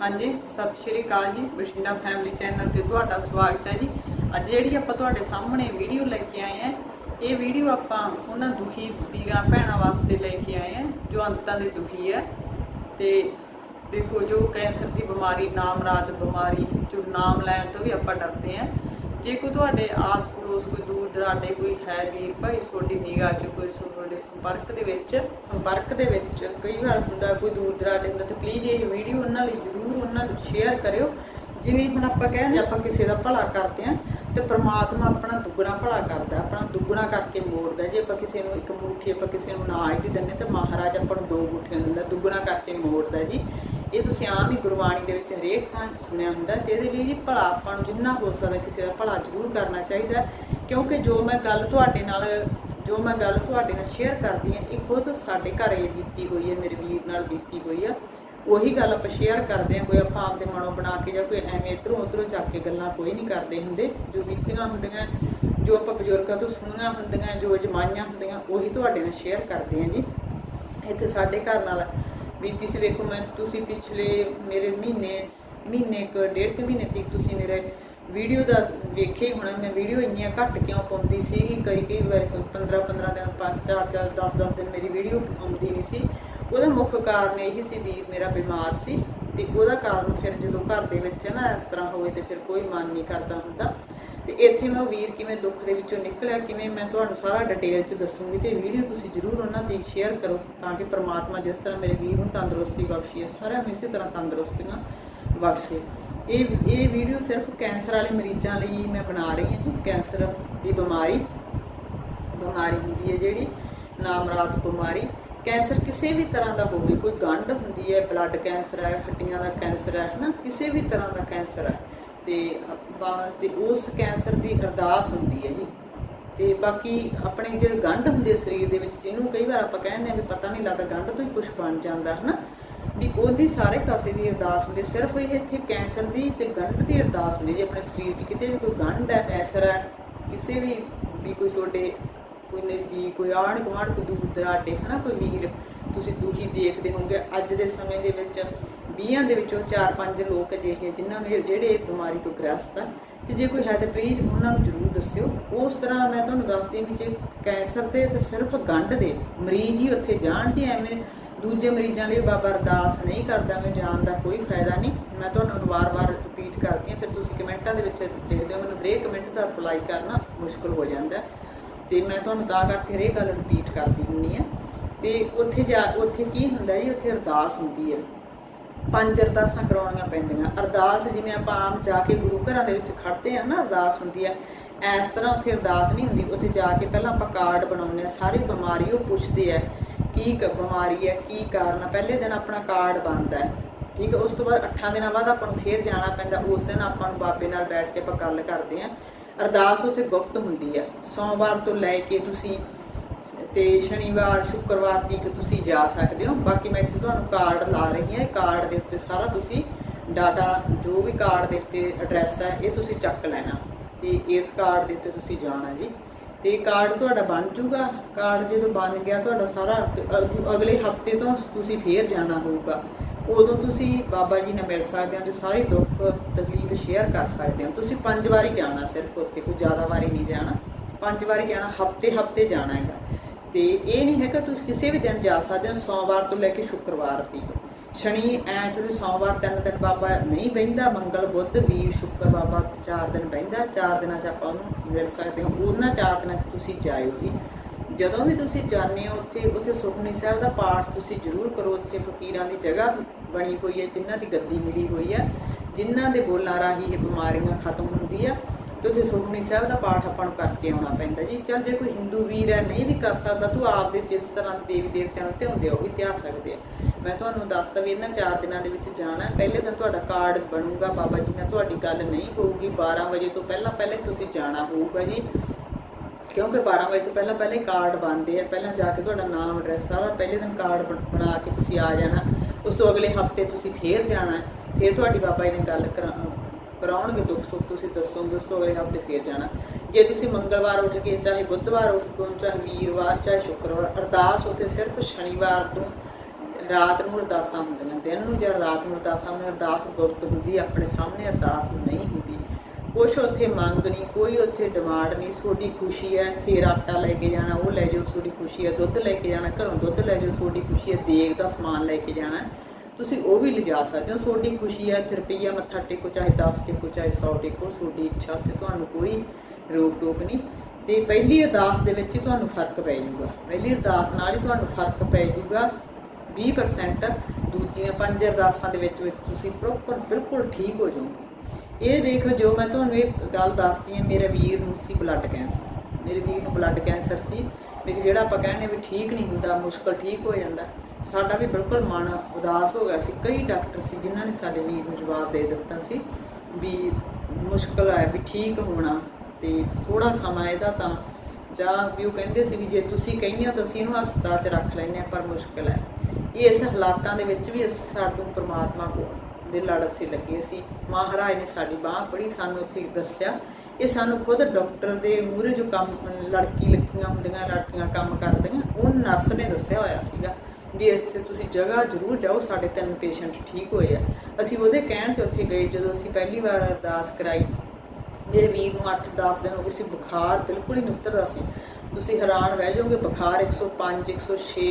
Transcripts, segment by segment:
ਹਾਂਜੀ, ਸਤਿ ਸ਼੍ਰੀ ਅਕਾਲ ਜੀ ਬਸ਼ਿੰਦਾ ਫੈਮਿਲੀ ਚੈਨਲ ਤੇ ਤੁਹਾਡਾ ਸਵਾਗਤ ਹੈ ਜੀ। ਅੱਜ ਜਿਹੜੀ ਆਪਾਂ ਤੁਹਾਡੇ ਸਾਹਮਣੇ ਵੀਡੀਓ ਲੈ ਕੇ ਆਏ ਆ ਇਹ ਵੀਡੀਓ ਆਪਾਂ ਉਹਨਾਂ ਦੁਖੀ ਵੀਰਾਂ ਭੈਣਾਂ ਵਾਸਤੇ ਲੈ ਕੇ ਆਏ ਆ ਜੋ ਅੰਤਾਂ ਦੇ ਦੁਖੀ ਹੈ। ਤੇ ਦੇਖੋ, ਜੋ ਕੈਂਸਰ ਦੀ ਬਿਮਾਰੀ ਨਾਮਰਾਦ ਬਿਮਾਰੀ, ਜੋ ਨਾਮ ਲੈਣ ਤੋਂ ਵੀ ਆਪਾਂ ਡਰਦੇ ਆ ਜੇ ਕੋਈ ਤੁਹਾਡੇ ਆਸ ਪੜੋਸ ਕੋਈ ਦਰਾਡੇ ਕੋਈ ਹੈ ਵੀ ਭਾਈ ਤੁਹਾਡੀ ਨਿਗਾਹ 'ਚ ਕੋਈ ਤੁਹਾਡੇ ਸੰਪਰਕ ਦੇ ਵਿੱਚ, ਸੰਪਰਕ ਦੇ ਵਿੱਚ ਕਈ ਵਾਰ ਹੁੰਦਾ ਕੋਈ ਦੂਰ ਦਰਾਡੇ ਹੁੰਦਾ, ਤਾਂ ਪਲੀਜ਼ ਇਹ ਵੀਡੀਓ ਉਹਨਾਂ ਲਈ ਜ਼ਰੂਰ ਉਹਨਾਂ ਨੂੰ ਸ਼ੇਅਰ ਕਰਿਓ। ਜਿਵੇਂ ਹੁਣ ਆਪਾਂ ਕਹਿੰਦੇ ਆਪਾਂ ਕਿਸੇ ਦਾ ਭਲਾ ਕਰਦੇ ਆ ਤੇ ਪ੍ਰਮਾਤਮਾ ਆਪਣਾ ਦੁੱਗਣਾ ਭਲਾ ਕਰਦਾ, ਆਪਣਾ ਦੁੱਗਣਾ ਕਰਕੇ ਮੋੜਦਾ। ਜੇ ਆਪਾਂ ਕਿਸੇ ਨੂੰ ਇੱਕ ਮੁੱਠੀ ਆਪਾਂ ਕਿਸੇ ਨੂੰ ਨਾ ਹੀ ਦਿੰਦੇ ਤੇ ਮਹਾਰਾਜ ਆਪਾਂ ਨੂੰ ਦੋ ਮੁੱਠੀਆਂ ਦਿੰਦਾ, ਦੁੱਗਣਾ ਕਰਕੇ ਮੋੜਦਾ ਜੀ। ਇਹ ਤੁਸੀਂ ਆਮ ਹੀ ਗੁਰਬਾਣੀ ਦੇ ਵਿੱਚ ਹਰੇਕ ਥਾਂ ਸੁਣਿਆ ਹੁੰਦਾ ਤੇ ਇਹਦੇ ਲਈ ਜੀ ਭਲਾ ਆਪਾਂ ਨੂੰ ਜਿੰਨਾ ਹੋ ਸਕਦਾ ਕਿਸੇ ਦਾ ਭਲਾ ਜ਼ਰੂਰ ਕਰਨਾ ਚਾਹੀਦਾ ਕਿਉਂਕਿ ਜੋ ਮੈਂ ਗੱਲ ਤੁਹਾਡੇ ਨਾਲ, ਜੋ ਮੈਂ ਗੱਲ ਤੁਹਾਡੇ ਨਾਲ ਸ਼ੇਅਰ ਕਰਦੀ ਹਾਂ, ਇਹ ਖੁਦ ਸਾਡੇ ਘਰ ਬੀਤੀ ਹੋਈ ਹੈ, ਮੇਰੇ ਵੀਰ ਨਾਲ ਬੀਤੀ ਹੋਈ ਆ। ਉਹੀ ਗੱਲ ਆਪਾਂ ਸ਼ੇਅਰ ਕਰਦੇ ਹਾਂ, ਕੋਈ ਆਪਾਂ ਆਪਦੇ ਮਨੋਂ ਬਣਾ ਕੇ ਜਾਂ ਕੋਈ ਐਵੇਂ ਇਧਰੋਂ ਉਧਰੋਂ ਚੱਕ ਕੇ ਗੱਲਾਂ ਕੋਈ ਨਹੀਂ ਕਰਦੇ ਹੁੰਦੇ। ਜੋ ਬੀਤੀਆਂ ਹੁੰਦੀਆਂ, ਜੋ ਆਪਾਂ ਬਜ਼ੁਰਗਾਂ ਤੋਂ ਸੁਣੀਆਂ ਹੁੰਦੀਆਂ, ਜੋ ਅਜਮਾਈਆਂ ਹੁੰਦੀਆਂ, ਉਹੀ ਤੁਹਾਡੇ ਨਾਲ ਸ਼ੇਅਰ ਕਰਦੇ ਹਾਂ ਜੀ। ਇੱਥੇ ਸਾਡੇ ਘਰ ਨਾਲ ਬੀਤੀ ਸੀ ਵੇਖੋ, ਮੈਂ ਤੁਸੀਂ ਪਿਛਲੇ ਮੇਰੇ ਮਹੀਨੇ ਮਹੀਨੇ ਕੁ, ਡੇਢ ਕੁ ਮਹੀਨੇ ਤੱਕ ਤੁਸੀਂ ਮੇਰੇ ਵੀਡੀਓ ਦਾ ਵੇਖੇ ਹੋਣਾ, ਮੈਂ ਵੀਡੀਓ ਇੰਨੀਆਂ ਘੱਟ ਕਿਉਂ ਪਾਉਂਦੀ ਸੀ ਕਈ ਕਈ ਵਾਰ 15 15 ਦਿਨ 5 4 4 10 10 ਦਿਨ ਮੇਰੀ ਵੀਡੀਓ ਆਉਂਦੀ ਨਹੀਂ ਸੀ। ਉਹਦਾ ਮੁੱਖ ਕਾਰਨ ਇਹੀ ਸੀ ਵੀ ਮੇਰਾ ਬਿਮਾਰ ਸੀ ਤੇ ਉਹਦਾ ਕਾਰਨ ਫਿਰ ਜਦੋਂ ਘਰ ਦੇ ਵਿੱਚ ਨਾ ਇਸ ਤਰ੍ਹਾਂ ਹੋਵੇ ਤੇ ਫਿਰ ਕੋਈ ਮਨ ਨਹੀਂ ਕਰਦਾ ਹੁੰਦਾ। ਤੇ ਇੱਥੇ ਮੈਂ ਉਹ ਵੀਰ ਕਿਵੇਂ ਦੁੱਖ ਦੇ ਵਿੱਚੋਂ ਨਿਕਲਿਆ, ਕਿਵੇਂ ਮੈਂ ਤੁਹਾਨੂੰ ਸਾਰਾ ਡਿਟੇਲ ਚ ਦੱਸੂਗੀ ਤੇ ਵੀਡੀਓ ਤੁਸੀਂ ਜਰੂਰ ਉਹਨਾਂ ਦੀ ਸ਼ੇਅਰ ਕਰੋ ਤਾਂ ਕਿ ਪ੍ਰਮਾਤਮਾ ਜਿਸ ਤਰ੍ਹਾਂ ਮੇਰੇ ਵੀਰ ਨੂੰ ਤੰਦਰੁਸਤੀ ਬਖਸ਼ੀ ਹੈ ਸਾਰਿਆਂ ਨੂੰ ਇਸੇ ਤਰ੍ਹਾਂ ਤੰਦਰੁਸਤੀਆਂ ਬਖਸ਼ੇ। ਇਹ ਇਹ ਵੀਡੀਓ ਸਿਰਫ ਕੈਂਸਰ ਵਾਲੇ ਮਰੀਜ਼ਾਂ ਲਈ ਮੈਂ ਬਣਾ ਰਹੀ ਹਾਂ ਜੀ ਕੈਂਸਰ ਦੀ ਬਿਮਾਰੀ ਬਿਮਾਰੀ ਹੁੰਦੀ ਹੈ ਜਿਹੜੀ ਨਾਮਰਾਤ ਬਿਮਾਰੀ। ਕੈਂਸਰ ਕਿਸੇ ਵੀ ਤਰ੍ਹਾਂ ਦਾ ਹੋਵੇ, ਕੋਈ ਗੰਢ ਹੁੰਦੀ ਹੈ ਬਲੱਡ ਕੈਂਸਰ ਹੈ, ਹੱਡੀਆਂ ਦਾ ਕੈਂਸਰ ਹੈ, ਹਨਾ? ਕਿਸੇ ਵੀ ਤਰ੍ਹਾਂ ਦਾ ਕੈਂਸਰ ਹੈ। ਤੇ ਤੇ ਉਸ ਕੈਂਸਰ ਦੀ ਅਰਦਾਸ ਹੁੰਦੀ ਹੈ ਜੀ। ਤੇ ਬਾਕੀ ਆਪਣੇ ਜਿਹੜੇ ਗੰਢ ਹੁੰਦੇ ਸਰੀਰ ਦੇ ਵਿੱਚ, ਜਿਹਨੂੰ ਕਈ ਵਾਰ ਆਪਾਂ ਕਹਿੰਦੇ ਆ ਵੀ ਪਤਾ ਨਹੀਂ ਲੱਗਦਾ, ਗੰਢ ਤੋਂ ਹੀ ਕੁਝ ਬਣ ਜਾਂਦਾ, ਹਨਾ? ਵੀ ਉਹਦੀ ਸਾਰੇ ਕਾਸੇ ਦੀ ਅਰਦਾਸ ਹੁੰਦੀ ਹੈ। ਸਿਰਫ ਇਹ ਇੱਥੇ ਕੈਂਸਰ ਦੀ ਤੇ ਗੰਢ ਦੀ ਅਰਦਾਸ ਹੁੰਦੀ ਜੇ, ਆਪਣੇ ਸਰੀਰ 'ਚ। ਕਿਤੇ ਵੀ ਕੋਈ ਗੰਢ ਹੈ ਕੈਂਸਰ ਹੈ, ਕਿਸੇ ਵੀ ਵੀ ਕੋਈ ਤੁਹਾਡੇ ਕੋਈ ਨਿੱਜੀ, ਕੋਈ ਆਣ ਗੁਆਂਢ, ਕੋਈ ਦੂਰ ਦਰਾਡੇ ਹਨਾ, ਕੋਈ ਵੀਰ, ਤੁਸੀਂ ਦੁਖੀ ਦੇਖਦੇ ਹੋਵੋਗੇ। ਅੱਜ ਦੇ ਸਮੇਂ ਦੇ ਵਿੱਚ 20 ਦੇ ਵਿੱਚੋਂ 4-5 ਲੋਕ ਅਜਿਹੇ ਜਿਨ੍ਹਾਂ ਨੂੰ ਜਿਹੜੇ ਬਿਮਾਰੀ ਤੋਂ ਗ੍ਰਸਤ ਆ। ਤੇ ਜੇ ਕੋਈ ਹੈ ਤਾਂ ਪਲੀਜ਼ ਉਹਨਾਂ ਨੂੰ ਜ਼ਰੂਰ ਦੱਸਿਓ। ਉਸ ਤਰ੍ਹਾਂ ਮੈਂ ਤੁਹਾਨੂੰ ਦੱਸਦੀ ਵੀ ਜੇ ਕੈਂਸਰ ਦੇ ਤੇ ਸਿਰਫ ਗੰਢ ਦੇ ਮਰੀਜ਼ ਹੀ ਉੱਥੇ ਜਾਣ ਜੀ ਐਵੇਂ ਦੂਜੇ ਮਰੀਜ਼ਾਂ ਲਈ ਬਾਬਾ ਅਰਦਾਸ ਨਹੀਂ ਕਰਦਾ ਮੈਂ ਜਾਣ ਦਾ ਕੋਈ ਫਾਇਦਾ ਨਹੀਂ। ਮੈਂ ਤੁਹਾਨੂੰ ਵਾਰ-ਵਾਰ ਰਿਪੀਟ ਕਰਦੀ ਹਾਂ, ਫਿਰ ਤੁਸੀਂ ਕਮੈਂਟਾਂ ਦੇ ਵਿੱਚ ਲਿਖਦੇ ਹੋ, ਮੈਨੂੰ ਹਰੇਕ ਕਮੈਂਟ ਦਾ ਰਿਪਲਾਈ ਕਰਨਾ ਮੁਸ਼ਕਲ ਹੋ ਜਾਂਦਾ। ਹੈ। ਤੇ ਮੈਂ ਤੁਹਾਨੂੰ ਤਾਂ ਕਰਕੇ ਹਰੇਕ ਗੱਲ ਰਿਪੀਟ ਕਰਦੀ ਹੁੰਨੀ ਆ ਤੇ ਉੱਥੇ ਜਾ ਉੱਥੇ ਕੀ ਹੁੰਦਾ ਜੀ? ਉੱਥੇ ਅਰਦਾਸ ਹੁੰਦੀ ਹੈ। ਪੰਜ ਅਰਦਾਸਾਂ ਕਰਾਉਣੀਆਂ ਪੈਂਦੀਆਂ। ਅਰਦਾਸ ਜਿਵੇਂ ਆਪਾਂ ਆਮ ਜਾ ਕੇ ਗੁਰੂ ਘਰਾਂ ਦੇ ਵਿੱਚ ਖੜਦੇ ਆ ਨਾ, ਅਰਦਾਸ ਹੁੰਦੀ ਹੈ। ਇਸ ਤਰ੍ਹਾਂ ਉੱਥੇ ਅਰਦਾਸ ਨਹੀਂ ਹੁੰਦੀ। ਉੱਥੇ ਜਾ ਕੇ ਪਹਿਲਾਂ ਆਪਾਂ ਕਾਰਡ ਬਣਾਉਂਦੇ ਆ ਸਾਰੀ ਬਿਮਾਰੀ ਉਹ ਪੁੱਛਦੇ ਆ ਕੀ ਬਿਮਾਰੀ ਹੈ, ਕੀ ਕਾਰਨ ਹੈ। ਪਹਿਲੇ ਦਿਨ ਆਪਣਾ ਕਾਰਡ ਬਣਦਾ ਹੈ। ਠੀਕ ਹੈ, ਉਸ ਤੋਂ ਬਾਅਦ 8 ਦਿਨਾਂ ਬਾਅਦ ਆਪਾਂ ਨੂੰ ਫੇਰ ਜਾਣਾ ਪੈਂਦਾ। ਉਸ ਦਿਨ ਆਪਾਂ ਨੂੰ ਬਾਬੇ ਨਾਲ ਬੈਠ ਕੇ ਆਪਾਂ ਗੱਲ ਕਰਦੇ ਆ ਅਰਦਾਸ ਉੱਥੇ ਗੁਪਤ ਹੁੰਦੀ ਹੈ। ਸੋਮਵਾਰ ਤੋਂ ਲੈ ਕੇ ਤੁਸੀਂ ਤੇ ਸ਼ਨੀਵਾਰ, ਸ਼ੁੱਕਰਵਾਰ ਤੱਕ ਤੁਸੀਂ ਜਾ ਸਕਦੇ ਹੋ। ਬਾਕੀ ਮੈਂ ਇੱਥੇ ਤੁਹਾਨੂੰ ਕਾਰਡ ਲਾ ਰਹੀ ਹਾਂ। ਕਾਰਡ ਦੇ ਉੱਤੇ ਸਾਰਾ ਤੁਸੀਂ ਡਾਟਾ ਜੋ ਵੀ ਕਾਰਡ ਦੇ ਉੱਤੇ ਐਡਰੈਸ ਹੈ, ਇਹ ਤੁਸੀਂ ਚੱਕ ਲੈਣਾ। ਤੇ ਇਸ ਕਾਰਡ ਦੇ ਉੱਤੇ ਤੁਸੀਂ ਜਾਣਾ ਜੀ। ਤੇ ਕਾਰਡ ਤੁਹਾਡਾ ਬਣ ਜੂਗਾ ਕਾਰਡ ਜਦੋਂ ਬਣ ਗਿਆ, ਤੁਹਾਡਾ ਸਾਰਾ ਅਗਲੇ ਹਫ਼ਤੇ ਤੋਂ ਤੁਸੀਂ ਫੇਰ ਜਾਣਾ ਹੋਊਗਾ ਉਦੋਂ ਤੁਸੀਂ ਬਾਬਾ ਜੀ ਨਾਲ ਮਿਲ ਸਕਦੇ ਹੋ ਤੇ ਸਾਰੇ ਦੁੱਖ ਤਕਲੀਫ ਸ਼ੇਅਰ ਕਰ ਸਕਦੇ ਹੋ ਤੁਸੀਂ ਪੰਜ ਵਾਰੀ ਜਾਣਾ ਸਿਰਫ ਉੱਥੇ ਕੋਈ ਜ਼ਿਆਦਾ ਵਾਰੀ ਨਹੀਂ ਜਾਣਾ ਪੰਜ ਵਾਰੀ ਜਾਣਾ ਹਫ਼ਤੇ ਹਫ਼ਤੇ ਜਾਣਾ ਹੈਗਾ ਤੇ ਇਹ ਨਹੀਂ ਹੈਗਾ ਤੁਸੀਂ ਕਿਸੇ ਵੀ ਦਿਨ ਜਾ ਸਕਦੇ ਹੋ, ਸੋਮਵਾਰ ਤੋਂ ਲੈ ਕੇ ਸ਼ੁੱਕਰਵਾਰ ਤੱਕ। ਸ਼ਨੀ ਐਤ ਤੇ ਸੋਮਵਾਰ ਤਿੰਨ ਦਿਨ ਬਾਬਾ ਨਹੀਂ ਬਹਿੰਦਾ, ਮੰਗਲ, ਬੁੱਧ, ਵੀਰ, ਸ਼ੁੱਕਰ ਬਾਬਾ ਚਾਰ ਦਿਨ ਬਹਿੰਦਾ, ਚਾਰ ਦਿਨਾਂ 'ਚ ਆਪਾਂ ਉਹਨੂੰ ਮਿਲ ਸਕਦੇ ਹਾਂ। ਉਹਨਾਂ ਚਾਰ ਦਿਨਾਂ 'ਚ ਤੁਸੀਂ ਜਾਇਓ ਜੀ। ਜਦੋਂ ਵੀ ਤੁਸੀਂ ਜਾਂਦੇ ਹੋ ਉੱਥੇ ਉੱਥੇ ਸੁਖਮਨੀ ਸਾਹਿਬ ਦਾ ਪਾਠ ਤੁਸੀਂ ਜ਼ਰੂਰ ਕਰੋ। ਉੱਥੇ ਫਕੀਰਾਂ ਦੀ ਜਗ੍ਹਾ ਬਣੀ ਹੋਈ ਹੈ, ਜਿਨ੍ਹਾਂ ਦੀ ਗੱਦੀ ਮਿਲੀ ਹੋਈ ਹੈ, ਜਿਨ੍ਹਾਂ ਦੇ ਬੋਲਾਂ ਰਾਹੀਂ ਇਹ ਬਿਮਾਰੀਆਂ ਖਤਮ ਹੁੰਦੀ ਆ ਤੇ ਉੱਥੇ ਸੁਖਮਨੀ ਸਾਹਿਬ ਦਾ ਪਾਠ ਆਪਾਂ ਨੂੰ ਕਰਕੇ ਆਉਣਾ ਪੈਂਦਾ ਜੀ। ਚੱਲ ਜੇ ਕੋਈ ਹਿੰਦੂ ਵੀਰ ਹੈ, ਨਹੀਂ ਵੀ ਕਰ ਸਕਦਾ, ਤੂੰ ਆਪ ਦੇ ਜਿਸ ਤਰ੍ਹਾਂ ਦੇਵੀ ਦੇਵਤਿਆਂ ਨੂੰ ਧਿਆਉਂਦੇ ਆ ਵੀ ਧਿਆ ਸਕਦੇ ਆ। ਮੈਂ ਤੁਹਾਨੂੰ ਦੱਸਦਾ ਵੀ ਇਹਨਾਂ ਚਾਰ ਦਿਨਾਂ ਦੇ ਵਿੱਚ ਜਾਣਾ ਪਹਿਲੇ ਦਿਨ ਤੁਹਾਡਾ ਕਾਰਡ ਬਣੂਗਾ, ਬਾਬਾ ਜੀ ਨਾਲ ਤੁਹਾਡੀ ਗੱਲ ਨਹੀਂ ਹੋਊਗੀ। 12 ਵਜੇ ਤੋਂ ਪਹਿਲਾਂ ਪਹਿਲੇ ਤੁਸੀਂ ਜਾਣਾ ਹੋਊਗਾ ਜੀ। ਕਿਉਂਕਿ 12 ਵਜੇ ਤੋਂ ਪਹਿਲਾਂ ਪਹਿਲੇ ਕਾਰਡ ਬਣਦੇ ਆ। ਪਹਿਲਾਂ ਜਾ ਕੇ ਤੁਹਾਡਾ ਨਾਮ ਐਡਰੈਸ ਸਾਰਾ ਪਹਿਲੇ ਦਿਨ ਕਾਰਡ ਬਣ- ਬਣਾ ਕੇ ਤੁਸੀਂ ਆ ਜਾਣਾ। ਉਸ ਤੋਂ ਅਗਲੇ ਹਫ਼ਤੇ ਤੁਸੀਂ ਫੇਰ ਜਾਣਾ ਹੈ। ਫੇਰ ਤੁਹਾਡੀ ਬਾਬਾ ਜੀ ਨੇ ਗੱਲ ਕਰਾ- ਕਰਾਉਣਗੇ ਦੁੱਖ ਸੁੱਖ, ਤੁਸੀਂ ਦੱਸੋਗੇ ਉਸ ਅਗਲੇ ਹਫ਼ਤੇ ਫੇਰ ਜਾਣਾ। ਜੇ ਤੁਸੀਂ ਮੰਗਲਵਾਰ ਉੱਠ ਕੇ ਚਾਹੇ ਬੁੱਧਵਾਰ ਉੱਠ ਕੇ, ਚਾਹੇ ਵੀਰਵਾਰ, ਚਾਹੇ ਸ਼ੁੱਕਰਵਾਰ, ਅਰਦਾਸ ਉੱਥੇ ਸਿਰਫ ਸ਼ਨੀਵਾਰ ਤੋਂ ਰਾਤ ਨੂੰ ਅਰਦਾਸਾਂ ਹੁੰਦੀਆਂ ਦਿਨ ਨੂੰ ਜਦ ਰਾਤ ਨੂੰ ਅਰਦਾਸਾਂ ਹੁੰਦੀਆਂ ਅਰਦਾਸ ਗੁਪਤ ਹੁੰਦੀ ਆਪਣੇ ਸਾਹਮਣੇ ਅਰਦਾਸ ਨਹੀਂ ਹੁੰਦੀ। ਕੁਛ ਉੱਥੇ ਮੰਗ ਨਹੀਂ, ਕੋਈ ਉੱਥੇ ਡਿਮਾਂਡ ਨਹੀਂ, ਤੁਹਾਡੀ ਖੁਸ਼ੀ ਹੈ, ਸੇਰ ਆਟਾ ਲੈ ਕੇ ਜਾਣਾ, ਉਹ ਲੈ ਜਾਓ, ਤੁਹਾਡੀ ਖੁਸ਼ੀ ਹੈ, ਦੁੱਧ ਲੈ ਕੇ ਜਾਣਾ, ਘਰੋਂ ਦੁੱਧ ਲੈ ਜਾਓ, ਤੁਹਾਡੀ ਖੁਸ਼ੀ ਹੈ, ਦੇਗ ਦਾ ਸਮਾਨ ਲੈ ਕੇ ਜਾਣਾ। ਤੁਸੀਂ ਉਹ ਵੀ ਲਿਜਾ ਸਕਦੇ ਹੋ। ਤੁਹਾਡੀ ਖੁਸ਼ੀ ਹੈ, ਇੱਥੇ ਰੁਪਈਆ ਮੱਥਾ ਟੇਕੋ, ਚਾਹੇ 10 ਟੇਕੋ, ਚਾਹੇ 100 ਟੇਕੋ, ਤੁਹਾਡੀ ਇੱਛਾ ਤੇ ਤੁਹਾਨੂੰ ਕੋਈ ਰੋਕ ਟੋਕ ਨਹੀਂ। ਤੇ ਪਹਿਲੀ ਅਰਦਾਸ ਦੇ ਵਿੱਚ ਹੀ ਤੁਹਾਨੂੰ ਫ਼ਰਕ ਪੈ ਜਾਊਗਾ। ਪਹਿਲੀ ਅਰਦਾਸ ਨਾਲ ਹੀ ਤੁਹਾਨੂੰ ਫ਼ਰਕ ਪੈ ਜਾਊਗਾ 20% ਦੂਜੀਆਂ ਪੰਜ ਅਰਦਾਸਾਂ ਦੇ ਵਿੱਚ ਵਿੱਚ ਤੁਸੀਂ ਪ੍ਰੋਪਰ ਬਿਲਕੁਲ ਠੀਕ ਹੋ ਜਾਓਗੇ। ਇਹ ਵੇਖੋ ਜੋ ਮੈਂ ਤੁਹਾਨੂੰ ਇਹ ਗੱਲ ਦੱਸਦੀ ਹਾਂ, ਮੇਰੇ ਵੀਰ ਨੂੰ ਸੀ ਬਲੱਡ ਕੈਂਸਰ ਮੇਰੇ ਵੀਰ ਨੂੰ ਬਲੱਡ ਕੈਂਸਰ ਸੀ। ਵੀ ਜਿਹੜਾ ਆਪਾਂ ਕਹਿੰਦੇ ਵੀ ਠੀਕ ਨਹੀਂ ਹੁੰਦਾ, ਮੁਸ਼ਕਲ ਠੀਕ ਹੋ ਜਾਂਦਾ। ਸਾਡਾ ਵੀ ਬਿਲਕੁਲ ਮਨ ਉਦਾਸ ਹੋ ਗਿਆ ਸੀ। ਕਈ ਡਾਕਟਰ ਸੀ ਜਿਨ੍ਹਾਂ ਨੇ ਸਾਡੇ ਵੀਰ ਨੂੰ ਜਵਾਬ ਦੇ ਦਿੱਤਾ ਸੀ ਵੀ ਮੁਸ਼ਕਲ ਹੈ ਵੀ ਠੀਕ ਹੋਣਾ ਤੇ ਥੋੜਾ ਸਮਾਂ ਇਹਦਾ ਤਾਂ ਜਾਂ ਵੀ ਉਹ ਕਹਿੰਦੇ ਸੀ ਵੀ ਜੇ ਤੁਸੀਂ ਕਹਿੰਦੇ ਹੋ ਤਾਂ ਅਸੀਂ ਇਹਨੂੰ ਹਸਪਤਾਲ 'ਚ ਰੱਖ ਲੈਂਦੇ ਹਾਂ, ਪਰ ਮੁਸ਼ਕਲ ਹੈ। ਇਹ ਇਸ ਹਾਲਾਤਾਂ ਦੇ ਵਿੱਚ ਵੀ ਅਸੀਂ ਸਾਨੂੰ ਪ੍ਰਮਾਤਮਾ ਕੋਲ ਦੇ ਲੜ ਸੀ ਲੱਗੇ ਸੀ। ਮਹਾਰਾਜ ਨੇ ਸਾਡੀ ਬਾਹ ਫੜੀ, ਸਾਨੂੰ ਇੱਥੇ ਦੱਸਿਆ। ਇਹ ਸਾਨੂੰ ਖੁਦ ਡਾਕਟਰ ਦੇ ਮੂਹਰੇ ਜੋ ਕੰਮ, ਲੜਕੀ ਲੱਗੀਆਂ ਹੁੰਦੀਆਂ, ਲੜਕੀਆਂ ਕੰਮ ਕਰਦੀਆਂ, ਉਹ ਨਰਸ ਨੇ ਦੱਸਿਆ ਹੋਇਆ ਸੀਗਾ। ਵੀ ਇਸ ਤੇ ਤੁਸੀਂ ਜਗ੍ਹਾ ਜ਼ਰੂਰ ਜਾਓ, ਸਾਡੇ ਤਿੰਨ ਪੇਸ਼ੈਂਟ ਠੀਕ ਹੋਏ ਆ। ਅਸੀਂ ਉਹਦੇ ਕਹਿਣ ਤੇ ਉੱਥੇ ਗਏ ਜਦੋਂ ਅਸੀਂ ਪਹਿਲੀ ਵਾਰ ਅਰਦਾਸ ਕਰਾਈ। ਮੇਰੇ ਵੀਰ ਨੂੰ 8-10 ਦਿਨ ਹੋ ਗਏ ਸੀ, ਬੁਖਾਰ ਬਿਲਕੁਲ ਹੀ ਨਹੀਂ ਉਤਰਦਾ ਸੀ। ਤੁਸੀਂ ਹੈਰਾਨ ਰਹਿ ਜਾਓਗੇ, ਬੁਖਾਰ 105 106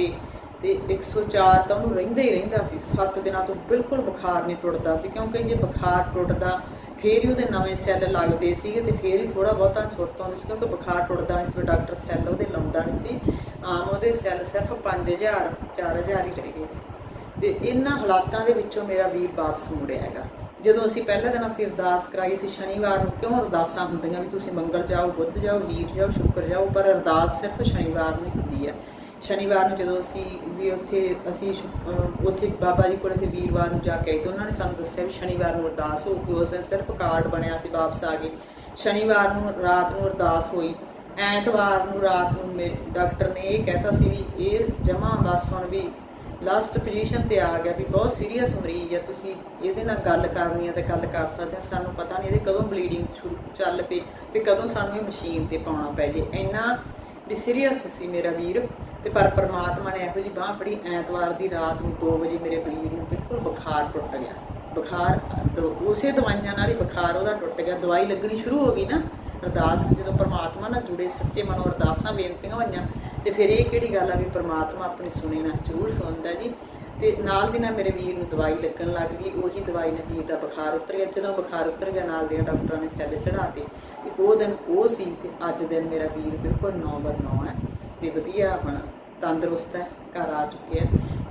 ਤੇ 104 ਤਾਂ ਉਹਨੂੰ ਰਹਿੰਦਾ ਹੀ ਰਹਿੰਦਾ ਸੀ। 7 ਦਿਨਾਂ ਤੋਂ ਬਿਲਕੁਲ ਬੁਖਾਰ ਨਹੀਂ ਟੁੱਟਦਾ ਸੀ, ਕਿਉਂਕਿ ਜੇ ਬੁਖਾਰ ਟੁੱਟਦਾ ਫੇਰ ਹੀ ਉਹਦੇ ਨਵੇਂ ਸੈੱਲ ਲੱਗਦੇ ਸੀਗੇ ਤੇ ਫੇਰ ਹੀ ਥੋੜਾ ਬਹੁਤਾ ਸੁਰਤ ਆਉਂਦੀ ਸੀ ਕਿਉਂਕਿ ਬੁਖਾਰ ਟੁੱਟਦਾ ਨਹੀਂ ਸੀ ਡਾਕਟਰ ਸੈੱਲ ਉਹਦੇ ਲਾਉਂਦਾ ਨਹੀਂ ਸੀ। ਆਮ ਉਹਦੇ ਸੈੱਲ ਸਿਰਫ 5000 4000 ਹੀ ਰਹਿ ਗਏ ਸੀ। ਤੇ ਇਹਨਾਂ ਹਾਲਾਤਾਂ ਦੇ ਵਿੱਚੋਂ ਮੇਰਾ ਵੀਰ ਵਾਪਸ ਮੁੜਿਆ ਹੈਗਾ। ਜਦੋਂ ਅਸੀਂ ਪਹਿਲਾ ਦਿਨ ਅਸੀਂ ਅਰਦਾਸ ਕਰਾਈ ਸੀ, ਸ਼ਨੀਵਾਰ ਨੂੰ ਕਿਉਂ ਅਰਦਾਸਾਂ ਹੁੰਦੀਆਂ ਵੀ ਤੁਸੀਂ ਮੰਗਲ ਜਾਓ, ਬੁੱਧ ਜਾਓ, ਵੀਰ ਜਾਓ, ਸ਼ੁਕਰ ਜਾਓ, ਪਰ ਅਰਦਾਸ ਸਿਰਫ ਸ਼ਨੀਵਾਰ ਨੂੰ ਹੀ ਹੁੰਦੀ ਹੈ। ਸ਼ਨੀਵਾਰ ਨੂੰ ਜਦੋਂ ਅਸੀਂ ਵੀ ਉੱਥੇ, ਅਸੀਂ ਉੱਥੇ ਬਾਬਾ ਜੀ ਕੋਲ ਅਸੀਂ ਵੀਰਵਾਰ ਨੂੰ ਜਾ ਕੇ ਆਏ ਤੇ ਉਹਨਾਂ ਨੇ ਸਾਨੂੰ ਦੱਸਿਆ ਵੀ ਸ਼ਨੀਵਾਰ ਨੂੰ ਅਰਦਾਸ ਹੋ ਹੋਊਗੀ ਉਸ ਦਿਨ ਸਿਰਫ ਕਾਰਡ ਬਣਿਆ ਸੀ ਵਾਪਸ ਆ ਗਏ ਸ਼ਨੀਵਾਰ ਨੂੰ ਰਾਤ ਨੂੰ ਅਰਦਾਸ ਹੋਈ। ਐਤਵਾਰ ਨੂੰ ਰਾਤ ਨੂੰ ਮੇ, ਡਾਕਟਰ ਨੇ ਇਹ ਕਹਿਤਾ ਸੀ ਵੀ ਇਹ ਜਮਾ ਬਸ ਹੁਣ ਵੀ ਲਾਸਟ ਪੋਜੀਸ਼ਨ ਤੇ ਆ ਗਿਆ ਵੀ ਬਹੁਤ ਸੀਰੀਅਸ ਮਰੀਜ਼ ਹੈ ਤੁਸੀਂ ਇਹਦੇ ਨਾਲ ਗੱਲ ਕਰਨੀ ਹੈ ਤੇ ਗੱਲ ਕਰ ਸਕਦੇ ਹਾਂ ਸਾਨੂੰ ਪਤਾ ਨਹੀਂ ਇਹਦੇ ਕਦੋਂ ਬਲੀਡਿੰਗ ਚੱਲ ਪਈ ਤੇ ਕਦੋਂ ਸਾਨੂੰ ਇਹ ਮਸ਼ੀਨ ਤੇ ਪਾਉਣਾ ਪੈ ਜੇ। ਇੰਨਾ ਵੀ ਸੀਰੀਅਸ ਸੀ ਮੇਰਾ ਵੀਰ। ਤੇ ਪਰ ਪਰਮਾਤਮਾ ਨੇ ਇਹੋ ਜੀ ਬਾਹ ਫੜੀ, ਐਤਵਾਰ ਦੀ ਰਾਤ ਨੂੰ 2 ਵਜੇ ਮੇਰੇ ਵੀਰ ਨੂੰ ਬਿਲਕੁਲ ਬੁਖਾਰ ਟੁੱਟ ਗਿਆ। ਬੁਖਾਰ ਉਸੇ ਦਵਾਈਆਂ ਨਾਲ ਹੀ ਬੁਖਾਰ ਉਹਦਾ ਟੁੱਟ ਗਿਆ। ਦਵਾਈ ਲੱਗਣੀ ਸ਼ੁਰੂ ਹੋ ਗਈ ਨਾ, ਅਰਦਾਸ ਜਦੋਂ ਪਰਮਾਤਮਾ ਨਾਲ ਜੁੜੇ, ਸੱਚੇ ਮਨੋਂ ਅਰਦਾਸਾਂ ਬੇਨਤੀਆਂ ਹੋਈਆਂ, ਤੇ ਫਿਰ ਇਹ ਕਿਹੜੀ ਗੱਲ ਆ ਵੀ ਪਰਮਾਤਮਾ ਆਪਣੀ ਸੁਣੇ ਨਾ, ਜ਼ਰੂਰ ਸੁਣਦਾ ਜੀ। ਤੇ ਨਾਲ ਦੀ ਨਾਲ ਮੇਰੇ ਵੀਰ ਨੂੰ ਦਵਾਈ ਲੱਗਣ ਲੱਗ ਗਈ, ਉਹੀ ਦਵਾਈ ਨਾਲ ਵੀਰ ਦਾ ਬੁਖਾਰ ਉਤਰ ਗਿਆ ਜਦੋਂ ਬੁਖਾਰ ਉਤਰ ਗਿਆ, ਨਾਲ ਦੇ ਡਾਕਟਰਾਂ ਨੇ ਸੈੱਲ ਚੜਾਤੇ ਤੇ ਉਹ ਦਿਨ ਉਹ ਸੀ ਤੇ ਅੱਜ ਦਿਨ ਮੇਰਾ ਵੀਰ ਬਿਲਕੁਲ 9 ਬਰ 9 ਹੈ। ਤੇ ਵਧੀਆ ਆਪਣਾ ਤੰਦਰੁਸਤ ਹੈ, ਘਰ ਆ ਚੁੱਕਿਆ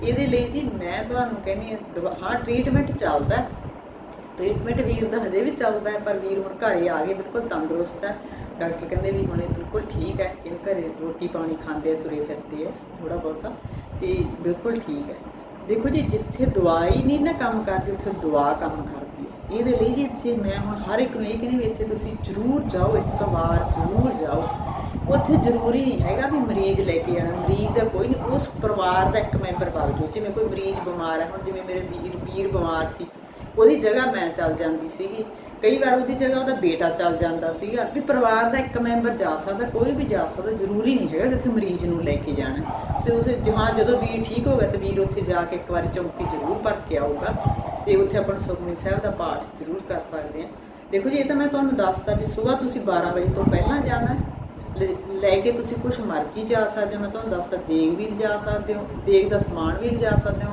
ਇਹਦੇ ਲਈ ਜੀ ਮੈਂ ਤੁਹਾਨੂੰ ਕਹਿੰਦੀ ਹਾਂ, ਦਵਾ- ਹਾਂ ਟ੍ਰੀਟਮੈਂਟ ਚੱਲਦਾ ਹੈ। ਟ੍ਰੀਟਮੈਂਟ ਵੀਰ ਦਾ ਹਜੇ ਵੀ ਚੱਲਦਾ ਹੈ, ਪਰ ਵੀਰ ਹੁਣ ਘਰੇ ਆ ਗਏ, ਬਿਲਕੁਲ ਤੰਦਰੁਸਤ ਹੈ। ਡਾਕਟਰ ਕਹਿੰਦੇ ਵੀ ਹੁਣ ਇਹ ਬਿਲਕੁਲ ਠੀਕ ਹੈ ਇਹ ਘਰੇ ਰੋਟੀ ਪਾਣੀ ਖਾਂਦੇ ਆ, ਤੁਰੇ ਫਿਰਦੇ ਆ ਥੋੜਾ ਬਹੁਤਾ, ਤੇ ਬਿਲਕੁਲ ਠੀਕ ਹੈ। ਦੇਖੋ ਜੀ, ਜਿੱਥੇ ਦਵਾਈ ਨਹੀਂ ਨਾ ਕੰਮ ਕਰਦੀ, ਉੱਥੇ ਦੁਆ ਕੰਮ ਕਰਦੀ ਹੈ। ਇਹਦੇ ਲਈ ਜੀ ਇੱਥੇ ਮੈਂ ਹੁਣ ਹਰ ਇੱਕ ਨੂੰ ਇਹ ਕਹਿੰਦੀ ਵੀ ਇੱਥੇ ਤੁਸੀਂ ਜ਼ਰੂਰ ਜਾਓ, ਇੱਕ ਵਾਰ ਜ਼ਰੂਰ ਜਾਓ। ਉੱਥੇ ਜ਼ਰੂਰੀ ਨਹੀਂ ਹੈਗਾ ਵੀ ਮਰੀਜ਼ ਲੈ ਕੇ ਆਣਾ ਮਰੀਜ਼ ਦਾ ਕੋਈ ਨਹੀਂ, ਉਸ ਪਰਿਵਾਰ ਦਾ ਇੱਕ ਮੈਂਬਰ ਵਗ ਜਾਓ ਜਿਵੇਂ ਕੋਈ ਮਰੀਜ਼ ਬਿਮਾਰ ਹੈ, ਹੁਣ ਜਿਵੇਂ ਮੇਰੇ ਵੀਰ ਵੀਰ ਬਿਮਾਰ ਸੀ, ਉਹਦੀ ਜਗ੍ਹਾ ਮੈਂ ਚੱਲ ਜਾਂਦੀ ਸੀਗੀ, ਕਈ ਵਾਰ ਉਹਦੀ ਜਗ੍ਹਾ ਉਹਦਾ ਬੇਟਾ ਚੱਲ ਜਾਂਦਾ ਸੀਗਾ, ਵੀ ਪਰਿਵਾਰ ਦਾ ਇੱਕ ਮੈਂਬਰ ਜਾ ਸਕਦਾ, ਕੋਈ ਵੀ ਜਾ ਸਕਦਾ, ਜ਼ਰੂਰੀ ਨਹੀਂ ਹੈਗਾ ਕਿ ਉੱਥੇ ਮਰੀਜ਼ ਨੂੰ ਲੈ ਕੇ ਜਾਣਾ, ਤੇ ਉਸ ਜਹਾਂ ਜਦੋਂ ਵੀਰ ਠੀਕ ਹੋ ਗਿਆ, ਤੇ ਵੀਰ ਉੱਥੇ ਜਾ ਕੇ ਇੱਕ ਵਾਰੀ ਚੌਂਕੀ ਜ਼ਰੂਰ ਭਰ ਕੇ ਆਊਗਾ, ਤੇ ਉੱਥੇ ਆਪਾਂ ਨੂੰ ਸੁਖਮਨੀ ਸਾਹਿਬ ਦਾ ਪਾਠ ਜ਼ਰੂਰ ਕਰ ਸਕਦੇ ਹਾਂ। ਦੇਖੋ ਜੀ, ਇਹ ਤਾਂ ਮੈਂ ਤੁਹਾਨੂੰ ਦੱਸਤਾ ਵੀ ਸਵੇਰ ਤੁਸੀਂ 12 ਵਜੇ ਤੋਂ ਪਹਿਲਾਂ ਜਾਣਾ ਲ- ਲੈ ਕੇ ਤੁਸੀਂ ਕੁਝ ਮਰਜ਼ੀ ਜਾ ਸਕਦੇ ਹੋ, ਮੈਂ ਤੁਹਾਨੂੰ ਦੱਸਦਾ ਦੇਗ ਵੀ ਲਿਜਾ ਸਕਦੇ ਹੋ, ਦੇਗ ਦਾ ਸਮਾਨ ਵੀ ਲਿਜਾ ਸਕਦੇ ਹੋ,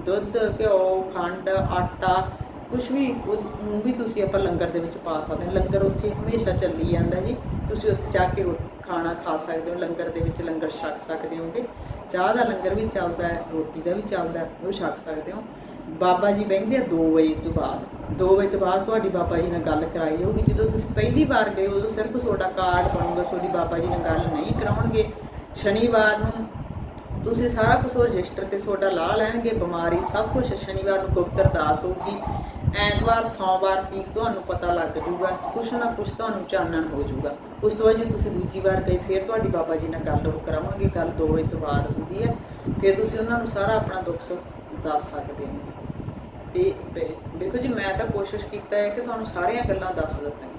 ਦੁੱਧ, ਘਿਓ, ਖੰਡ, ਆਟਾ ਕੁਝ ਵੀ ਉਹ ਵੀ ਤੁਸੀਂ ਆਪਾਂ ਲੰਗਰ ਦੇ ਵਿੱਚ ਪਾ ਸਕਦੇ ਹਾਂ। ਲੰਗਰ ਉੱਥੇ ਹਮੇਸ਼ਾ ਚੱਲੀ ਜਾਂਦਾ ਜੀ। ਤੁਸੀਂ ਉੱਥੇ ਜਾ ਕੇ ਰੋ- ਖਾਣਾ ਖਾ ਸਕਦੇ ਹੋ, ਲੰਗਰ ਦੇ ਵਿੱਚ ਲੰਗਰ ਛਕ ਸਕਦੇ ਹੋਗੇ। ਚਾਹ ਦਾ ਲੰਗਰ ਵੀ ਚੱਲਦਾ ਹੈ, ਰੋਟੀ ਦਾ ਵੀ ਚੱਲਦਾ ਉਹ ਛਕ ਸਕਦੇ ਹੋ। ਬਾਬਾ ਜੀ ਬਹਿੰਦੇ ਆ 2 ਵਜੇ ਤੋਂ ਬਾਅਦ। 2 ਵਜੇ ਤੋਂ ਬਾਅਦ ਤੁਹਾਡੀ ਬਾਬਾ ਜੀ ਨਾਲ ਗੱਲ ਕਰਾਈ ਹੋਊਗੀ। ਜਦੋਂ ਤੁਸੀਂ ਪਹਿਲੀ ਵਾਰ ਗਏ, ਉਦੋਂ ਸਿਰਫ ਤੁਹਾਡਾ ਕਾਰਡ ਬਣੂਗਾ, ਤੁਹਾਡੀ ਬਾਬਾ ਜੀ ਨਾਲ ਗੱਲ ਨਹੀਂ ਕਰਾਉਣਗੇ। ਸ਼ਨੀਵਾਰ ਨੂੰ ਤੁਸੀਂ ਸਾਰਾ ਕੁਝ ਰਜਿਸਟਰ ਤੇ ਤੁਹਾਡਾ ਲਾ ਲੈਣਗੇ, ਬਿਮਾਰੀ ਸਭ ਕੁਝ ਸ਼ਨੀਵਾਰ ਨੂੰ ਗੁਪਤ ਅਰਦਾਸ ਹੋਊਗੀ। ਐਤਵਾਰ, ਸੋਮਵਾਰ ਤੀਕ ਤੁਹਾਨੂੰ ਪਤਾ ਲੱਗ ਜੂਗਾ ਕੁਛ ਨਾ ਕੁਛ ਤੁਹਾਨੂੰ ਚਾਨਣ ਹੋ ਜੂਗਾ ਉਸ ਤੋਂ ਬਾਅਦ ਜੇ ਤੁਸੀਂ ਦੂਜੀ ਵਾਰ ਗਏ, ਫਿਰ ਤੁਹਾਡੀ ਬਾਬਾ ਜੀ ਨਾਲ ਗੱਲ ਉਹ ਕਰਾਉਣਗੇ। ਗੱਲ 2 ਵਜੇ ਤੋਂ ਬਾਅਦ ਹੁੰਦੀ ਹੈ। ਫਿਰ ਤੁਸੀਂ ਉਹਨਾਂ ਨੂੰ ਸਾਰਾ ਆਪਣਾ ਦੁੱਖ ਸੁੱਖ ਦੱਸ ਸਕਦੇ ਹੋ। ਤੇ ਵੇ- ਜੀ, ਮੈਂ ਤਾਂ ਕੋਸ਼ਿਸ਼ ਕੀਤਾ ਹੈ ਕਿ ਤੁਹਾਨੂੰ ਸਾਰੀਆਂ ਗੱਲਾਂ ਦੱਸ ਦਿੱਤੀਆਂ।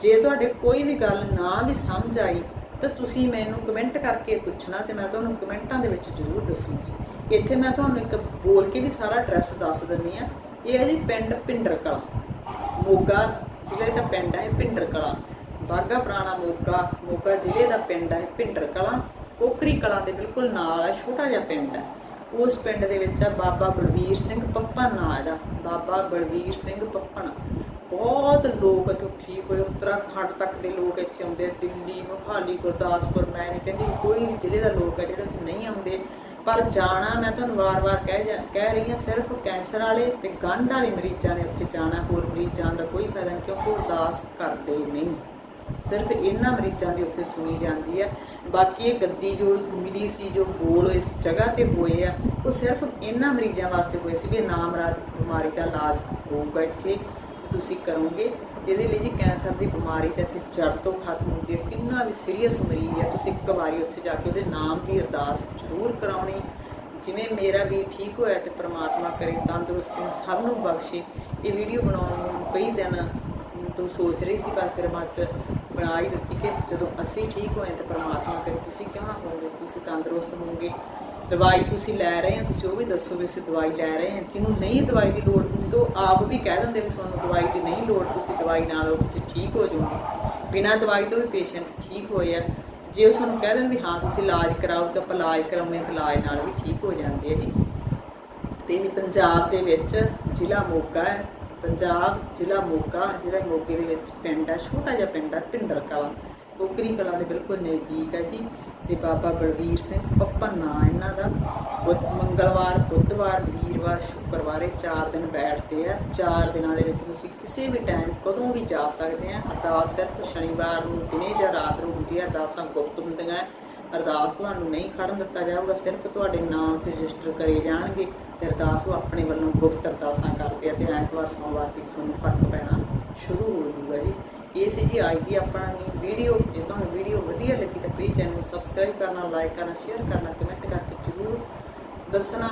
ਜੇ ਤੁਹਾਡੇ ਕੋਈ ਵੀ ਗੱਲ ਨਾ ਵੀ ਸਮਝ ਆਈ, ਤਾਂ ਤੁਸੀਂ ਮੈਨੂੰ ਕਮੈਂਟ ਕਰਕੇ ਪੁੱਛਣਾ ਤੇ ਮੈਂ ਤੁਹਾਨੂੰ ਕਮੈਂਟਾਂ ਦੇ ਵਿੱਚ ਜ਼ਰੂਰ ਦੱਸੂਗੀ। ਇੱਥੇ ਮੈਂ ਤੁਹਾਨੂੰ ਇੱਕ ਬੋਲ ਕੇ ਵੀ ਸਾਰਾ ਐਡਰੈਸ ਦੱਸ ਦਿੰਨੀ ਆ ਇਹ ਹੈ ਜੀ ਪਿੰਡ ਭਿੰਡਰ ਕਲਾਂ ਮੋਗਾ ਜ਼ਿਲ੍ਹੇ ਦਾ ਪਿੰਡ ਹੈ ਭਿੰਡਰ ਕਲਾ ਬਾਗਾ ਪੁਰਾਣਾ ਮੋਗਾ ਮੋਗਾ ਜ਼ਿਲ੍ਹੇ ਦਾ ਪਿੰਡ ਹੈ ਭਿੰਡਰ ਕਲਾ ਕੋਕਰੀ ਕਲਾਂ ਦੇ ਬਿਲਕੁਲ ਨਾਲ ਹੈ, ਛੋਟਾ ਜਿਹਾ ਪਿੰਡ ਹੈ। ਉਸ ਪਿੰਡ ਦੇ ਵਿੱਚ ਆ ਬਾਬਾ ਬਲਵੀਰ ਸਿੰਘ ਪੱਪਨ ਨਾਂ ਇਹਦਾ, ਬਾਬਾ ਬਲਵੀਰ ਸਿੰਘ ਪੱਪਨ ਬਹੁਤ ਲੋਕ ਇੱਥੋਂ ਠੀਕ ਹੋਏ, ਉੱਤਰਾਖੰਡ ਤੱਕ ਦੇ ਲੋਕ ਇੱਥੇ ਆਉਂਦੇ ਦਿੱਲੀ, ਮੋਹਾਲੀ, ਗੁਰਦਾਸਪੁਰ, ਮੈਂ ਨਹੀਂ ਕਹਿੰਦੀ ਕੋਈ ਵੀ ਜ਼ਿਲ੍ਹੇ ਦਾ ਲੋਕ ਹੈ ਜਿਹੜੇ ਇੱਥੇ ਨਹੀਂ ਆਉਂਦੇ। ਪਰ ਜਾਣਾ, ਮੈਂ ਤੁਹਾਨੂੰ ਵਾਰ-ਵਾਰ ਕਹਿ ਜਾ- ਕਹਿ ਰਹੀ ਹਾਂ, ਸਿਰਫ ਕੈਂਸਰ ਵਾਲੇ ਤੇ ਗੰਢ ਵਾਲੇ ਮਰੀਜ਼ਾਂ ਨੇ ਉੱਥੇ ਜਾਣਾ, ਹੋਰ ਮਰੀਜ਼ਾਂ ਦਾ ਕੋਈ ਫਾਇਦਾ ਨਹੀਂ, ਕਿਉਂਕਿ ਉਹ ਅਰਦਾਸ ਕਰਦੇ ਨਹੀਂ। ਸਿਰਫ ਇਹਨਾਂ ਮਰੀਜ਼ਾਂ ਦੀ ਉੱਥੇ ਸੁਣੀ ਜਾਂਦੀ ਹੈ। ਬਾਕੀ ਇਹ ਗੱਦੀ ਜੋ ਮਿਲੀ ਸੀ, ਜੋ ਬੋਲ ਇਸ ਜਗ੍ਹਾ ਤੇ ਹੋਏ ਆ, ਉਹ ਸਿਰਫ ਇਹਨਾਂ ਮਰੀਜ਼ਾਂ ਵਾਸਤੇ ਹੋਏ ਸੀ ਵੀ ਇਹ ਨਾਮ ਬਿਮਾਰੀ ਦਾ ਇਲਾਜ ਹੋਊਗਾ ਇੱਥੇ। ਤੁਸੀਂ ਕਰੋਗੇ, ਇਹਦੇ ਲਈ ਜੀ ਕੈਂਸਰ ਦੀ ਬਿਮਾਰੀ ਤਾਂ ਇੱਥੇ ਜੜ ਤੋਂ ਖਤਮ ਹੁੰਦੀ ਹੈ। ਕਿੰਨਾ ਵੀ ਸੀਰੀਅਸ ਮਰੀਜ਼ ਹੈ, ਤੁਸੀਂ ਇੱਕ ਵਾਰੀ ਉੱਥੇ ਜਾ ਕੇ ਉਹਦੇ ਨਾਮ ਦੀ ਅਰਦਾਸ ਜ਼ਰੂਰ ਕਰਾਉਣੀ। ਜਿਵੇਂ ਮੇਰਾ ਵੀ ਠੀਕ ਹੋਇਆ ਤੇ ਪ੍ਰਮਾਤਮਾ ਕਰੇ, ਤੰਦਰੁਸਤੀ ਸਭ ਨੂੰ ਬਖਸ਼ੇ। ਇਹ ਵੀਡੀਓ ਬਣਾਉਣ ਨੂੰ ਕਈ ਦਿਨ ਤੋਂ ਸੋਚ ਰਹੀ ਸੀ, ਪਰ ਫਿਰ ਬਾਅਦ ਚ ਬਣਾ ਹੀ ਦਿੱਤੀ ਕਿ ਜਦੋਂ ਅਸੀਂ ਠੀਕ ਹੋਏ ਤਾਂ ਪਰਮਾਤਮਾ ਕਰੇ, ਤੁਸੀਂ ਕਿਉਂ ਨਾ ਹੋਵੋਗੇ ਤੁਸੀਂ ਤੰਦਰੁਸਤ ਹੋਵੋਗੇ। ਦਵਾਈ ਤੁਸੀਂ ਲੈ ਰਹੇ ਹੋ, ਤੁਸੀਂ ਉਹ ਵੀ ਦੱਸੋ ਵੀ ਅਸੀਂ ਦਵਾਈ ਲੈ ਰਹੇ ਹਾਂ। ਜਿਹਨੂੰ ਨਹੀਂ ਦਵਾਈ ਦੀ ਲੋੜ ਹੁੰਦੀ ਤਾਂ ਆਪ ਵੀ ਕਹਿ ਦਿੰਦੇ ਵੀ ਤੁਹਾਨੂੰ ਦਵਾਈ ਦੀ ਨਹੀਂ ਲੋੜ, ਤੁਸੀਂ ਦਵਾਈ ਨਾ ਲਓ ਤੁਸੀਂ ਠੀਕ ਹੋ ਜਾਓਗੇ। ਬਿਨਾਂ ਦਵਾਈ ਤੋਂ ਵੀ ਪੇਸ਼ੈਂਟ ਠੀਕ ਹੋਏ ਆ। ਜੇ ਉਹ ਤੁਹਾਨੂੰ ਕਹਿ ਦੇਣ ਵੀ ਹਾਂ, ਤੁਸੀਂ ਇਲਾਜ ਕਰਾਓ ਤਾਂ ਆਪਾਂ ਇਲਾਜ ਕਰਾਉਂਦੇ ਹਾਂ, ਇਲਾਜ ਨਾਲ ਵੀ ਠੀਕ ਹੋ ਜਾਂਦੇ ਆ ਜੀ। ਤੇ ਪੰਜਾਬ ਦੇ ਵਿੱਚ ਜ਼ਿਲ੍ਹਾ ਮੋਗਾ ਹੈ ਪੰਜਾਬ ਜ਼ਿਲ੍ਹਾ ਮੋਗਾ ਜਿਹੜਾ ਮੋਗੇ ਦੇ ਵਿੱਚ ਪਿੰਡ ਆ, ਛੋਟਾ ਜਿਹਾ ਪਿੰਡ ਆ ਭਿੰਡਰ ਕਲਾ। ਕੋਕਰੀ ਕਲਾ ਦੇ ਬਿਲਕੁਲ ਨਜ਼ਦੀਕ ਹੈ ਜੀ ਤੇ ਬਾਬਾ ਬਲਵੀਰ ਸਿੰਘ ਪੱਪਨ ਨਾਂ ਇਹਨਾਂ ਦਾ। ਮੰਗਲਵਾਰ, ਬੁੱਧਵਾਰ, ਵੀਰਵਾਰ, ਸ਼ੁੱਕਰਵਾਰ ਇਹ ਚਾਰ ਦਿਨ ਬੈਠਦੇ ਆ। ਚਾਰ ਦਿਨਾਂ ਦੇ ਵਿੱਚ ਤੁਸੀਂ ਕਿਸੇ ਵੀ ਟਾਈਮ ਕਦੋਂ ਵੀ ਜਾ ਸਕਦੇ ਆ। ਅਰਦਾਸ ਸਿਰਫ ਸ਼ਨੀਵਾਰ ਨੂੰ, ਦਿਨੇ ਜਾਂ ਰਾਤ ਨੂੰ ਹੁੰਦੀ ਹੈ ਅਰਦਾਸਾਂ ਗੁਪਤ ਹੁੰਦੀਆਂ ਅਰਦਾਸ ਤੁਹਾਨੂੰ ਨਹੀਂ ਖੜਨ ਦਿੱਤਾ ਜਾਊਗਾ, ਸਿਰਫ ਤੁਹਾਡੇ ਨਾਮ ਤੇ ਰਜਿਸਟਰ ਕਰੇ ਜਾਣਗੇ ਤੇ ਅਰਦਾਸ ਉਹ ਆਪਣੇ ਵੱਲੋਂ ਗੁਪਤ ਅਰਦਾਸਾਂ ਕਰਦੇ ਆ ਤੇ ਐਤਵਾਰ, ਸੋਮਵਾਰ ਤੱਕ ਤੁਹਾਨੂੰ ਫ਼ਰਕ ਪੈਣਾ ਸ਼ੁਰੂ ਹੋ ਜਾਊਗਾ ਜੀ। ਇਹ ਸੀ ਜੀ ਅੱਜ ਦੀ ਆਪਣਾ ਵੀਡੀਓ, ਜੇ ਤੁਹਾਨੂੰ ਵੀਡੀਓ ਵਧੀਆ ਲੱਗੀ ਤਾਂ ਪਲੀਜ਼ ਚੈਨਲ ਨੂੰ ਸਬਸਕ੍ਰਾਈਬ ਕਰਨਾ ਲਾਈਕ ਕਰਨਾ ਸ਼ੇਅਰ ਕਰਨਾ ਕਮੈਂਟ ਕਰਕੇ ਜ਼ਰੂਰ ਦੱਸਣਾ।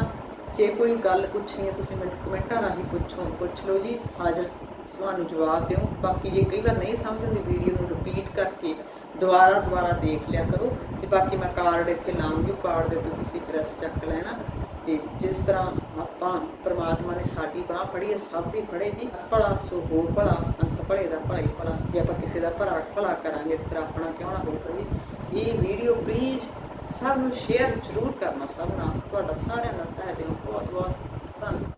ਜੇ ਕੋਈ ਗੱਲ ਪੁੱਛਣੀ ਹੈ, ਤੁਸੀਂ ਮੈਨੂੰ ਕਮੈਂਟਾਂ ਰਾਹੀਂ ਪੁੱਛੋ, ਪੁੱਛ ਲਓ ਜੀ। ਹਾਜ਼ਰ ਤੁਹਾਨੂੰ ਜਵਾਬ ਦਿਓ ਬਾਕੀ ਜੇ ਕਈ ਵਾਰ ਨਹੀਂ ਸਮਝ ਆਉਂਦੀ ਵੀਡੀਓ ਨੂੰ ਰਿਪੀਟ ਕਰਕੇ ਦੁਬਾਰਾ ਦੁਬਾਰਾ ਦੇਖ ਲਿਆ ਕਰੋ ਤੇ ਬਾਕੀ ਮੈਂ ਕਾਰਡ ਇੱਥੇ ਲਾਉਂਗੀ ਕਾਰਡ ਦੇ ਉੱਤੇ ਤੁਸੀਂ ਪ੍ਰੈਸ ਚੱਕ ਲੈਣਾ ਤੇ ਜਿਸ ਤਰ੍ਹਾਂ ਆਪਾਂ ਪਰਮਾਤਮਾ ਨੇ ਸਾਡੀ ਬਾਹ ਫੜੀ ਹੈ, ਸਭ ਦੀ ਫੜੇ ਜੀ। ਭਲਾ ਸੋ ਹੋਰ ਭਲਾ, ਅੰਤ ਭਲੇ ਦਾ ਭਲਾ ਹੀ ਭਲਾ। ਜੇ ਆਪਾਂ ਕਿਸੇ ਦਾ ਭਲਾ ਭਲਾ ਕਰਾਂਗੇ ਤੇ ਫਿਰ ਆਪਣਾ ਕਿਉਂ ਨਾ ਹੋਊਗਾ ਜੀ ਇਹ ਵੀਡੀਓ ਪਲੀਜ਼ ਸਭ ਨੂੰ ਸ਼ੇਅਰ ਜ਼ਰੂਰ ਕਰਨਾ ਸਭ ਨਾਲ। ਤੁਹਾਡਾ ਸਾਰਿਆਂ ਦਾ ਤਹਿ ਦਿਲੋਂ ਬਹੁਤ ਬਹੁਤ ਧੰਨਵਾਦ।